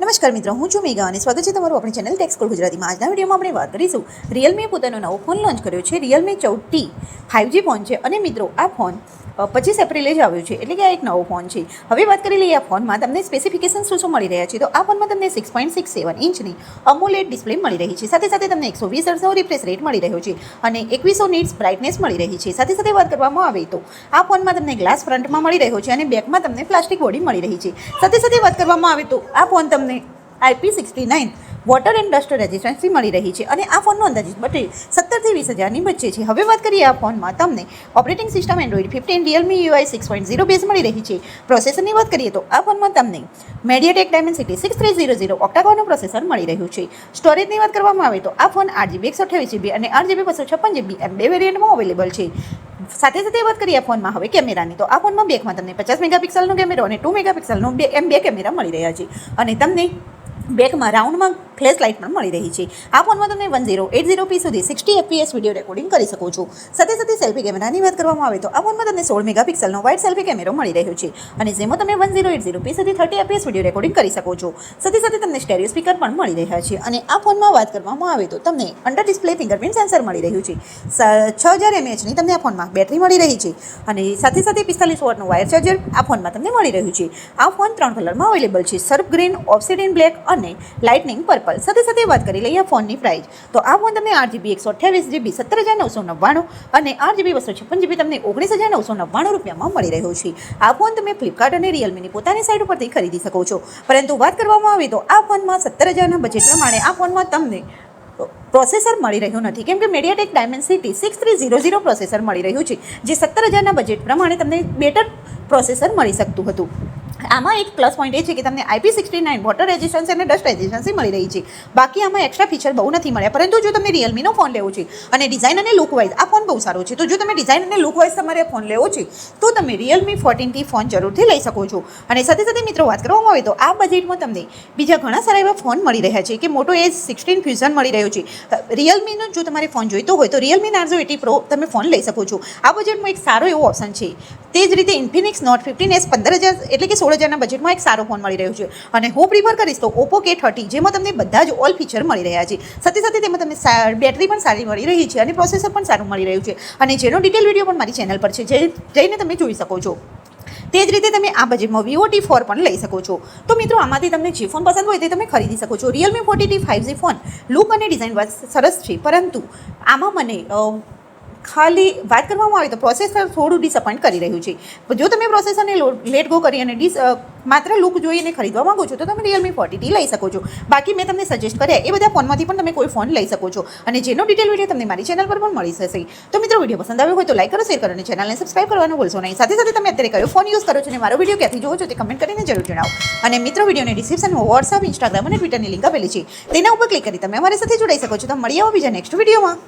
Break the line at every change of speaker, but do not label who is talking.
નમસ્કાર મિત્રો, હું છું મેગા અને સ્વાગત છે તમારું આપણી ચેનલ ટેક્સ સ્કૂલ ગુજરાતીમાં. આજના વિડીયોમાં આપણે વાત કરીશું રિયલમીએ પોતાનો નવો ફોન લોન્ચ કર્યો છે. રિયલમી ચૌદ ટી ફાઇવજી ફોન છે. અને મિત્રો, આ ફોન પચીસ એપ્રિલે જ આવ્યો છે, એટલે કે આ એક નવો ફોન છે. હવે વાત કરી લઈએ આ ફોનમાં, તમને સ્પેસિફિકેશન શું શું મળી રહ્યા છે? તો આ ફોનમાં તમને સિક્સ પોઈન્ટ સિક્સ સેવન ઇંચની અમોલેડ ડિસ્પ્લે મળી રહી છે. સાથે સાથે તમને એકસો વીસ હર્ષનો રિફ્રેશ રેટ મળી રહ્યો છે અને એકવીસો નીટ્સ બ્રાઇટનેસ મળી રહી છે. સાથે સાથે વાત કરવામાં આવે તો, આ ફોનમાં તમને ગ્લાસ ફ્રન્ટમાં મળી રહ્યો છે અને બેકમાં તમને પ્લાસ્ટિક બોડી મળી રહી છે. સાથે સાથે વાત કરવામાં આવે તો, આ ફોન તમને IP sixty nine water and dust resistance મળી રહી છે અને આ ફોનનો અંદાજિત બેટરી સત્તરથી વીસ હજારની વચ્ચે છે. હવે વાત કરીએ આ ફોનમાં તમને operating system Android fifteen Realme UI six point zero base મળી રહી છે. પ્રોસેસરની વાત કરીએ તો આ ફોનમાં તમને MediaTek Dimensity six three zero zero ઓક્ટાકોરનું processor મળી રહ્યું છે. સ્ટોરેજની વાત કરવામાં આવે તો આ ફોન આઠ જીબી એકસો અઠ્યાવીસ જીબી અને આઠ જીબી બસો છપ્પન જીબી એમ બે વેરિયન્ટમાં અવેલેબલ છે. સાથે સાથે વાત કરીએ આ ફોનમાં હવે કેમેરાની તો આ ફોનમાં બેકમાં તમને પચાસ મેગાપિક્સલનો કેમેરો અને ટુ મેગાપિક્સલનો બે એમ બે કેમેરા મળી રહ્યા છે. અને તમને બેકમાં રાઉન્ડમાં ફ્લેશ લાઇટ પણ મળી રહી છે. આ ફોનમાં તમે one zero eight zero P સુધી સિક્સટી એફપીએસ વીડિયો રેકોર્ડિંગ કરી શકો છો. સાથે સાથે સેલ્ફી કેમેરાની વાત કરવામાં આવે તો આ ફોનમાં તમને સોળ મેગાપિક્સલનો વાઇડ સેલ્ફી કેમેરો મળી રહ્યો છે અને જેમાં તમે one zero eight zero P સુધી થર્ટી એફપીએસ વીડિયો રેકોર્ડિંગ કરી શકો છો. સાથે સાથે તમને સ્ટેરિયો સ્પીકર પણ મળી રહ્યા છે અને આ ફોનમાં વાત કરવામાં આવે તો તમને અંડર ડિસ્પ્લે ફિંગરપ્રિન્ટ સેન્સર મળી રહ્યું છે. છ હજાર એમએચની તમને આ ફોનમાં બેટરી મળી રહી છે અને સાથે સાથે પિસ્તાલીસ વોટનું વાયર ચાર્જર આ ફોનમાં તમને મળી રહ્યું છે. આ ફોન ત્રણ કલરમાં અવેલેબલ છે. સર્ફ ગ્રીન ઓપ્સિડિયન બ્લેક અને લાઇટનિંગ પર્પલ. સાથે સાથે વાત કરી લઈએ ફોનની પ્રાઇસ તો આ ફોન તમને આઠ જીબી એકસો અઠ્યાવીસ જીબી સત્તર હજાર નવસો નવ્વાણું અને આઠ જીબી બસો છપ્પન જીબી તમને ઓગણીસ હજાર નવસો નવ્વાણું રૂપિયામાં મળી રહ્યો છે. આ ફોન તમે ફ્લિપકાર્ટ અને રિયલમીની પોતાની સાઇટ ઉપરથી ખરીદી શકો છો. પરંતુ વાત કરવામાં આવે તો આ ફોનમાં સત્તર હજારના બજેટ પ્રમાણે આ ફોનમાં તમને પ્રોસેસર મળી રહ્યું નથી. કેમ કે MediaTek Dimensity six three zero zero processor મળી રહ્યું છે, જે સત્તર હજારના બજેટ પ્રમાણે તમને બેટર પ્રોસેસર મળી શકતું હતું. આમાં એક પ્લસ પોઈન્ટ એ છે કે તમને IP sixty nine water resistance અને ડસ્ટ રેઝિસ્ટન્સી મળી રહી છે. બાકી આમાં એક્સ્ટ્રા ફીચર બહુ નથી મળ્યા. પરંતુ જો તમને રિયલમીનો ફોન લેવો છે અને ડિઝાઇન અને લુક વાઇઝ આ ફોન બહુ સારો છે. તો જો તમે ડિઝાઇન અને લુક વાઇઝ તમારે ફોન લેવો છે, તો તમે રિયલમી ફોર્ટીનથી ફોન જરૂરથી લઈ શકો છો. અને સાથે સાથે મિત્રો, વાત કરવામાં આવે તો આ બજેટમાં તમને બીજા ઘણા સારા એવા ફોન મળી રહ્યા છે કે મોટો એજ સિક્સટીન ફ્યુઝન મળી રહ્યો છે. રિયલમીનો જો તમારે ફોન જોઈતો હોય તો રિયલમી નાર્ઝો એટી પ્રો તમે ફોન લઈ શકો છો. આ બજેટમાં એક સારો એવો ઓપ્શન છે. તે જ રીતે ઇન્ફિનિક્સ નોટ ફિફ્ટીન એસ પંદર હજાર, એટલે કે સોળ હજારના બજેટમાં એક સારો ફોન મળી રહ્યો છે. અને હું પ્રિફર કરીશ તો ઓપ્પો કે થર્ટી જેમાં તમને બધા જ ઓલ ફીચર મળી રહ્યા છે. સાથે સાથે તેમાં તમને બેટરી પણ સારી મળી રહી છે અને પ્રોસેસર પણ સારું મળી રહ્યું છે. અને જેનો ડિટેલ વીડિયો પણ મારી ચેનલ પર છે, જે, જઈને તમે જોઈ શકો છો. તે જ રીતે તમે આ બજેટમાં વિવો ટી ફોર પણ લઈ શકો છો. તો મિત્રો, આમાંથી તમને જે ફોન પસંદ હોય તે તમે ખરીદી શકો છો. Realme fourteen five G phone look અને ડિઝાઇન સરસ છે. પરંતુ આમાં મને ખાલી વાત કરવામાં આવે તો પ્રોસેસર થોડું ડિસઅપોઇન્ટ કરી રહ્યું છે. જો તમે પ્રોસેસરને લેટ ગો કરી અને ડિસ માત્ર લુક જોઈને ખરીદવા માંગો છો, તો તમે રિયલમી ફોર્ટી ટી લઈ શકો છો. બાકી મેં તમને સજેસ્ટ કર્યા, એ બધા ફોનમાંથી પણ તમે કોઈ ફોન લઈ શકો છો. અને જેનો ડિટેલ વીડિયો તમને મારી ચેનલ પર પણ મળી જશે. તો મિત્રો વીડિયો પસંદ આવ્યો હોય તો લાઈક કરો શેર કરો અને ચેનલને સબસ્ક્રાઈબ કરવાનું ભૂલશો નહીં. સાથે સાથે તમે અત્યારે કયો ફોન યુઝ કરો છો અને મારો વીડિયો ક્યાંથી જોવો છો તે કમેન્ટ કરીને જરૂર જણાવો. અને મિત્રો વિડીયોને ડિસ્ક્રિપ્શનમાં વોટ્સઅપ ઇન્સ્ટાગ્રામ અને ટ્વિટરની લિંક આપેલી છે. તેના ઉપર ક્લિક કરી તમે અમારી સાથે જોડાઈ શકો છો. તો મળીએ આવો બીજા નેક્સ્ટ વિડીયોમાં